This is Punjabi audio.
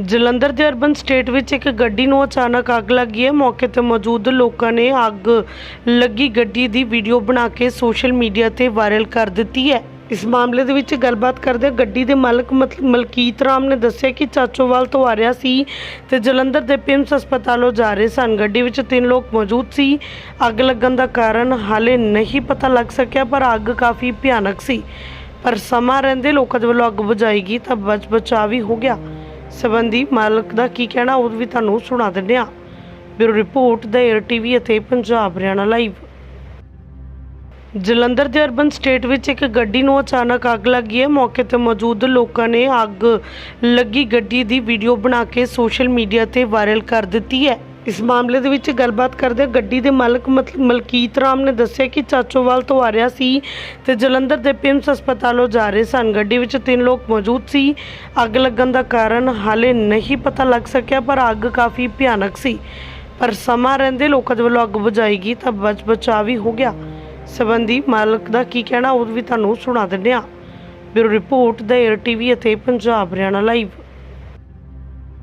ਜਲੰਧਰ ਦੇ ਅਰਬਨ ਸਟੇਟ ਵਿੱਚ ਇੱਕ ਗੱਡੀ ਨੂੰ ਅਚਾਨਕ ਅੱਗ ਲੱਗੀ ਹੈ। ਮੌਕੇ ਤੇ ਮੌਜੂਦ ਲੋਕਾਂ ਨੇ ਅੱਗ ਲੱਗੀ ਗੱਡੀ ਦੀ ਵੀਡੀਓ ਬਣਾ ਕੇ ਸੋਸ਼ਲ ਮੀਡੀਆ ਤੇ ਵਾਇਰਲ ਕਰ ਦਿੱਤੀ ਹੈ। ਇਸ ਮਾਮਲੇ ਦੇ ਵਿੱਚ ਗੱਲਬਾਤ ਕਰਦੇ ਗੱਡੀ ਦੇ ਮਾਲਕ ਮਤ- ਮਲਕੀਤ ਰਾਮ ਨੇ ਦੱਸਿਆ ਕਿ ਚਾਚੋਵਾਲ ਤੋਂ ਆ ਰਿਹਾ ਸੀ ਤੇ ਜਲੰਧਰ ਦੇ ਪਿੰਸ ਹਸਪਤਾਲੋਂ ਜਾ ਰਹੇ ਸਨ। ਗੱਡੀ ਵਿੱਚ ਤਿੰਨ ਲੋਕ ਮੌਜੂਦ ਸੀ। ਅੱਗ ਲੱਗਣ ਦਾ ਕਾਰਨ ਹਾਲੇ ਨਹੀਂ ਪਤਾ ਲੱਗ ਸਕਿਆ, ਪਰ ਅੱਗ ਕਾਫੀ ਭਿਆਨਕ ਸੀ। ਪਰ ਸਮਾਂ ਰਹਿੰਦੇ ਲੋਕਾਂ ਦੇ ਵੱਲੋਂ ਅੱਗ ਬੁਝਾਈ ਗਈ ਤਾਂ ਬਚ ਬਚਾ ਵੀ ਹੋ ਗਿਆ। ਸਬੰਧੀ ਮਾਲਕ ਦਾ ਕੀ ਕਹਿਣਾ, ਉਹ ਵੀ ਤੁਹਾਨੂੰ ਸੁਣਾ ਦਿੰਦੇ ਹਾਂ। ਬਿਊਰੋ ਰਿਪੋਰਟ ਦਾ ਏਅਰ ਟੀਵੀ ਅਤੇ ਪੰਜਾਬ ਹਰਿਆਣਾ ਲਾਈਵ। ਜਲੰਧਰ ਦੇ ਅਰਬਨ ਸਟੇਟ ਵਿੱਚ ਇੱਕ ਗੱਡੀ ਨੂੰ ਅਚਾਨਕ ਅੱਗ ਲੱਗੀ ਹੈ। ਮੌਕੇ ਤੇ ਮੌਜੂਦ ਲੋਕਾਂ ਨੇ ਅੱਗ ਲੱਗੀ ਗੱਡੀ ਦੀ ਵੀਡੀਓ ਬਣਾ ਕੇ ਸੋਸ਼ਲ ਮੀਡੀਆ ਤੇ ਵਾਇਰਲ ਕਰ ਦਿੱਤੀ ਹੈ। ਇਸ ਮਾਮਲੇ ਦੇ ਵਿੱਚ ਗੱਲਬਾਤ ਕਰਦੇ ਗੱਡੀ ਦੇ ਮਾਲਕ ਮਤ- ਮਲਕੀਤ ਰਾਮ ਨੇ ਦੱਸਿਆ ਕਿ ਚਾਚੋਵਾਲ ਤੋਂ ਆ ਰਿਹਾ ਸੀ ਤੇ ਜਲੰਧਰ ਦੇ ਪਿੰਸ ਹਸਪਤਾਲੋਂ ਜਾ ਰਹੇ ਸਨ। ਗੱਡੀ ਵਿੱਚ ਤਿੰਨ ਲੋਕ ਮੌਜੂਦ ਸੀ। ਅੱਗ ਲੱਗਣ ਦਾ ਕਾਰਨ ਹਾਲੇ ਨਹੀਂ ਪਤਾ ਲੱਗ ਸਕਿਆ, ਪਰ ਅੱਗ ਕਾਫੀ ਭਿਆਨਕ ਸੀ। ਪਰ ਸਮਾਂ ਰਹਿੰਦੇ ਲੋਕਾਂ ਦੇ ਵੱਲੋਂ ਅੱਗ ਬੁਝਾਈ ਗਈ ਤਾਂ ਬਚ, ਬਚਾਅ ਵੀ ਹੋ ਗਿਆ। ਸਬੰਧੀ ਮਾਲਕ ਦਾ ਕੀ ਕਹਿਣਾ ਉਹ ਵੀ ਤੁਹਾਨੂੰ ਸੁਣਾ ਦਿੰਦੇ ਹਾਂ। ਬਿਊਰੋ ਰਿਪੋਰਟ ਦਾ ਏਅਰ ਟੀਵੀ ਅਤੇ ਪੰਜਾਬ ਹਰਿਆਣਾ ਲਾਈਵ।